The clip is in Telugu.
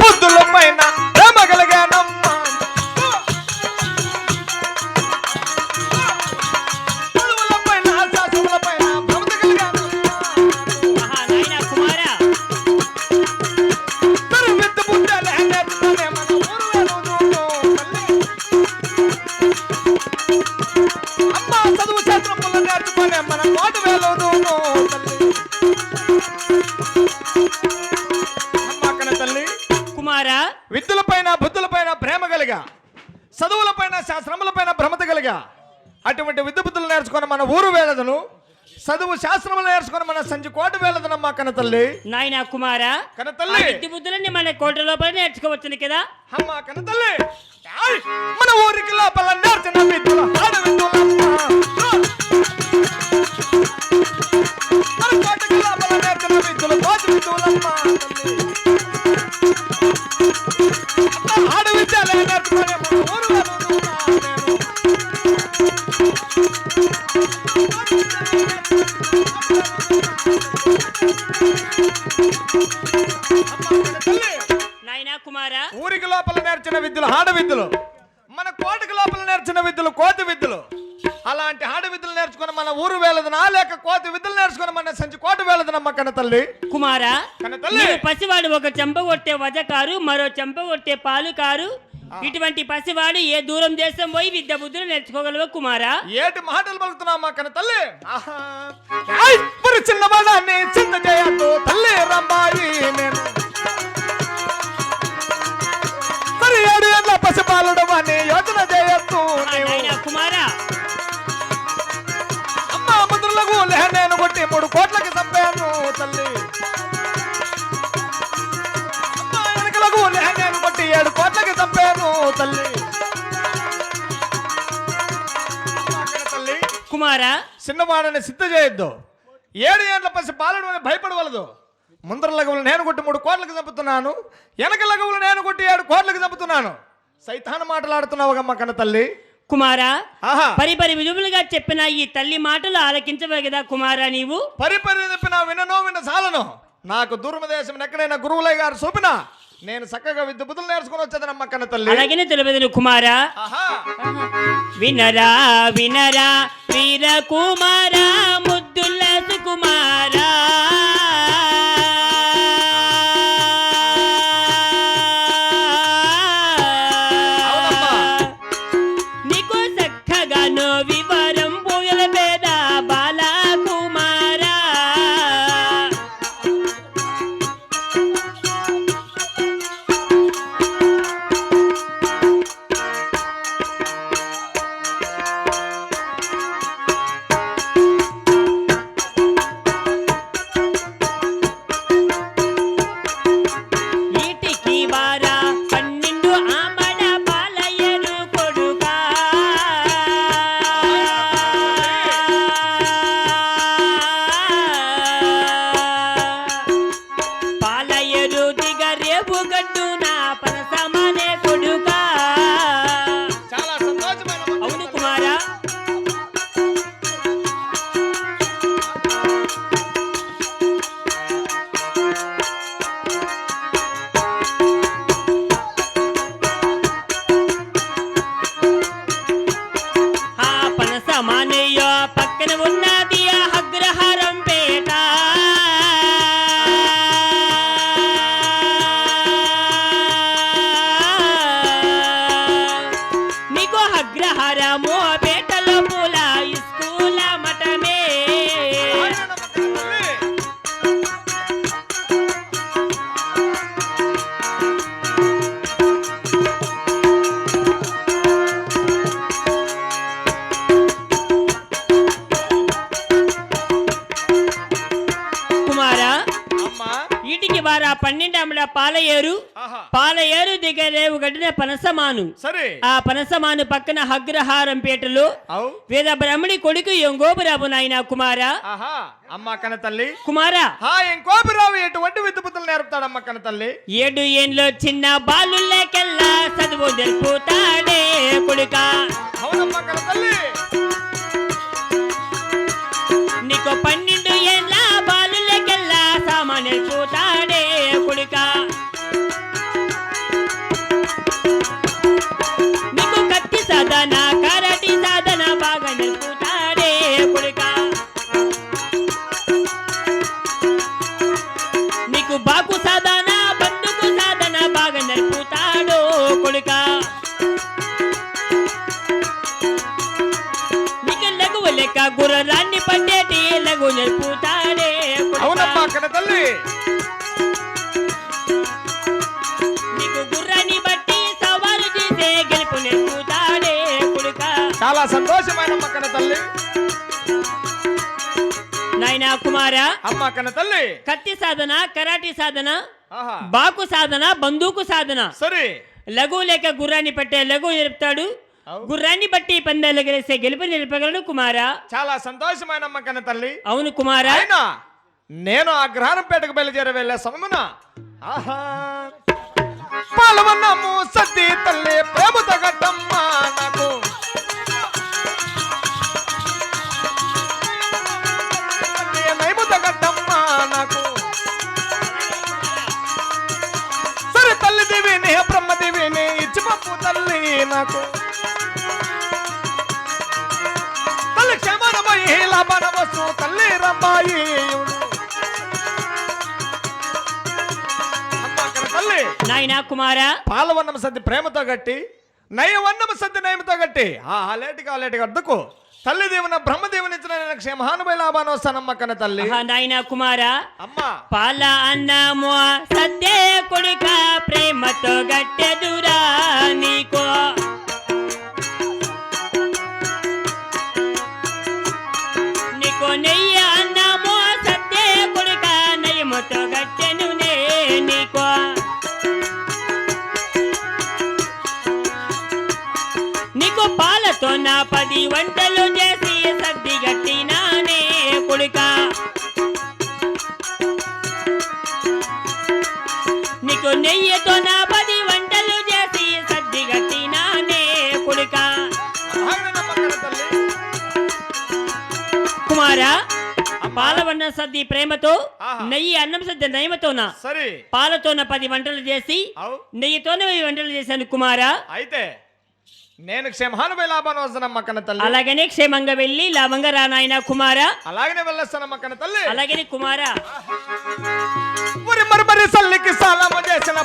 బుద్ధుల విద్యుల పైన బుద్ధుల పైన ప్రేమ కలిగా చదువుల పైన శాస్త్రముల పైన భ్రమత కలిగా అటువంటి విద్య బుద్ధులు నేర్చుకున్న మన ఊరు వేలదను చదువు శాస్త్రములు నేర్చుకున్న మన సంచి కోట వేలదనమ్మా కన తల్లి. నాయనా కుమారా కన తల్లి. విద్య బుద్ధులన్నీ మన కోట లోపల నేర్చుకోవచ్చును కదా? అమ్మా కన తల్లి. ఊరికి లోపల నేర్చిన విద్యలు ఆడ విద్యలు. మన కోటకి లోపల నేర్చిన విద్యలు కోతి విద్యలు. అలాంటి ఆడ నేర్చుకుని మన ఊరు వేలదనా? లేక కోతి విద్యలు నేర్చుకుని మన సంచి కోట వేలదనమ్మ కన్న తల్లి? కుమారా కన్న తల్లి! నీవు పసివాడు ఒక చెంప కొట్టే వజకారు మరో చెంప కొట్టే పాలు కారు. ఇటువంటి పసివాడు ఏ దూరం దేశం పోయి విద్య బుద్ధులు నేర్చుకోగలవా కుమారా? ఏటి మాటలు పలుకుతున్నామా కన్న తల్లి! మరి చిన్నవాడాన్ని చింత చేయద్దు తల్లి రమ్మాయి నేను. మరి ఏడు ఏళ్ళ పసిపాలుడు అని యోచన చేయొద్దు కుమారా కొట్టి మూడు కోట్లకి చంపాను తల్లి. వెనకలకు నేను కొట్టి ఏడు కోట్లకి చంపాను తల్లి. తల్లి. కుమారా. చిన్నవాడని సిద్ధ చేయొద్దు. ఏడు ఏళ్ళ పసి అని భయపడవలదు. ముందర లగవులు నేను కొట్టి మూడు కోట్లకి చంపుతున్నాను. వెనక లగవులు నేను కొట్టి ఏడు కోట్లకి చంపుతున్నాను. సైతాన మాటలాడుతున్నావు కన్న తల్లి. కుమారా పరిపరి విధులుగా చెప్పిన ఈ తల్లి మాటలు ఆలకించవే కదా కుమారా నీవు? పరిపరి చెప్పిన విననో విన చాలను. నాకు దూరమదేశం ఎక్కడైనా గురువులయ్య గారు చూపినా నేను చక్కగా విద్య బుద్ధులు నేర్చుకుని వచ్చేదనమ్మ కన్న తల్లి. అలాగనే తెలియదు కుమారా? వినరా వినరా వీర కుమారా ముద్దుల సుకుమారా. ಕಟ್ಟು పన్నెండమ్మల పాలయేరు. పాలయేరు దిగరేవు గడిన పనసమాను. సరే. ఆ పనసమాను పక్కన అగ్రహారం పేటలో. వేద బ్రహ్మణి కొడుకు ఎంగోపురాబు నాయన కుమారా. అమ్మ కన్న తల్లి. కుమారా. హా ఇంకోపిరావు ఎటువంటి విద్య బుద్ధులు నేర్పుతాడమ్మ కన్న తల్లి? ఏడు ఏండ్లో చిన్న బాలులకెల్లా చదువు నేర్పుతాడే కొడుక. అవునమ్మ కన్న తల్లి. గుర్రాన్ని పట్టేటి లఘు జరుపుతాడే అవునమ్మా అక్కడ తల్లి. నీకు బట్టి సవాలు చేసే గెలుపు నేర్పుతాడే కొడుక. చాలా సంతోషమైన అక్కడ తల్లి. నాయన కుమారా. అమ్మ అక్కడ తల్లి. కత్తి సాధన కరాటి సాధన బాకు సాధన బందూకు సాధన. సరే. లఘు లేక గుర్రాన్ని పట్టే లఘు జరుపుతాడు గుర్రాన్ని బట్టి పందాలు గెలిస్తే గెలుపు నిలపగలడు కుమారా. చాలా సంతోషమైన కన్న తల్లి. అవును కుమారా. నేను ఆ గ్రహణపేటకు బయలుదేరి వెళ్ళే సమయమున ఆహా పాలవన్నము సతీ తల్లి ప్రేమతో గట్టమ్మ నాకు నాకు. సరే తల్లి దేవిని బ్రహ్మదేవిని ఇచ్చి పంపు తల్లి నాకు. క్షమణమయ్యి లాభనవసు తల్లి రంబాయి అమ్మ అక్కడ తల్లి. నాయనా కుమారా. పాలవన్నమ సద్ది ప్రేమతో గట్టి నయవన్నమ సద్ది నయమతో గట్టి ఆ లేటిగా లేటిగా అడ్డుకు తల్లి దేవున బ్రహ్మదేవుని ఇచ్చిన నేను క్షేమహానుభై లాభాన్ని వస్తానమ్మ కన్న తల్లి. నాయనా కుమారా. అమ్మ. పాల అన్నము సద్దే వంటలు చేసి సర్ది గట్టినానే కొడుకా నీకు నెయ్యితో నా పది వంటలు చేసి సర్ది గట్టినానే కొడుక కుమారా పాలవన్న సద్ది ప్రేమతో. నెయ్యి అన్నం సద్ది నయమతోన? సరే. పాలతోన పది వంటలు చేసి నెయ్యితోనే వంటలు చేశాను కుమారా. అయితే. నేను క్షేమహానుభై లాభాన్ని వస్తానమ్మ కన్న తల్లి. అలాగనే క్షేమంగా వెళ్ళి లాభంగా రానాయన కుమారా. అలాగనే వెళ్ళొస్తానమ్మ కన్న తల్లి. అలాగనే కుమారా. మరి మరి సల్లికి సాలము చేసిన